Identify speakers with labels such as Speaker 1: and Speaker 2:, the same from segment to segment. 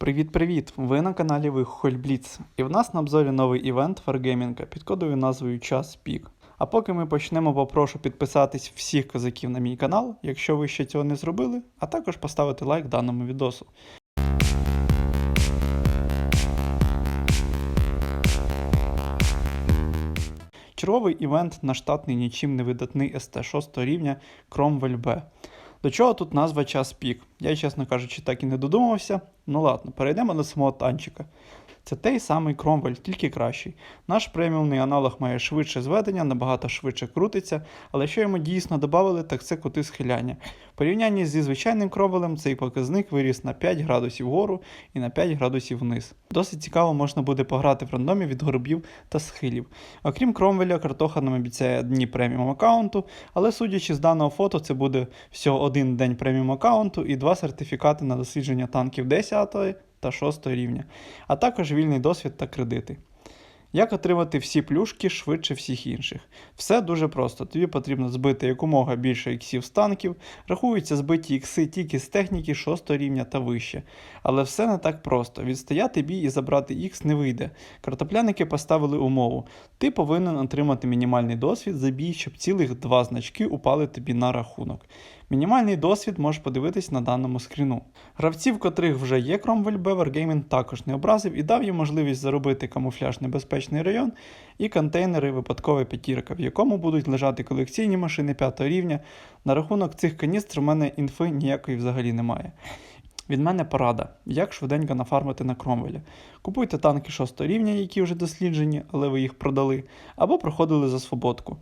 Speaker 1: Привіт-привіт! Ви на каналі Вихоль Бліц. І в нас на обзорі новий івент Wargaming під кодовою назвою Час Пік. А поки ми почнемо, попрошу підписатись всіх козаків на мій канал, якщо ви ще цього не зробили, а також поставити лайк даному відосу. Черговий івент на штатний нічим не видатний СТ6 рівня Cromwell B. До чого тут назва час пік? Я, чесно кажучи, так і не додумався. Ну ладно, перейдемо до самого танчика. Це той самий Кромвель, тільки кращий. Наш преміумний аналог має швидше зведення, набагато швидше крутиться, але що йому дійсно додали, так це кути схиляння. В порівнянні зі звичайним кровелем цей показник виріс на 5 градусів вгору і на 5 градусів вниз. Досить цікаво можна буде пограти в рандомі від горбів та схилів. Окрім Кромвеля, картоха нам обіцяє дні преміум аккаунту, але судячи з даного фото, це буде всього один день преміум аккаунту і два сертифікати на дослідження танків 10 та 6 рівня, а також вільний досвід та кредити. Як отримати всі плюшки швидше всіх інших? Все дуже просто. Тобі потрібно збити якомога більше іксів з танків, рахуються збиті ікси тільки з техніки 6 рівня та вище. Але все не так просто. Відстояти бій і забрати ікс не вийде. Картопляники поставили умову. Ти повинен отримати мінімальний досвід за бій, щоб цілих два значки упали тобі на рахунок. Мінімальний досвід можеш подивитись на даному скріну. Гравців, котрих вже є Cromwell B, Wargaming також не образив і дав їм можливість заробити камуфляж небезпечний район і контейнери випадкова п'ятірка, в якому будуть лежати колекційні машини 5 рівня. На рахунок цих каністр у мене інфи ніякої взагалі немає. Від мене порада, як швиденько нафармити на Кромвелі. Купуйте танки 6 рівня, які вже досліджені, але ви їх продали, або проходили за свободку.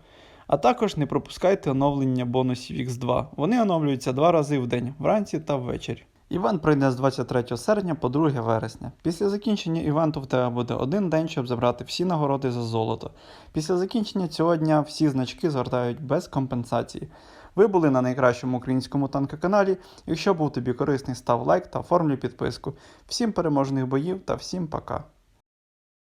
Speaker 1: А також не пропускайте оновлення бонусів X2. Вони оновлюються два рази в день, вранці та ввечері. Івент пройде з 23 серпня по 2 вересня. Після закінчення івенту в тебе буде один день, щоб забрати всі нагороди за золото. Після закінчення цього дня всі значки згортають без компенсації. Ви були на найкращому українському танкоканалі. Якщо був тобі корисний, став лайк та оформлюй підписку. Всім переможних боїв та всім пока!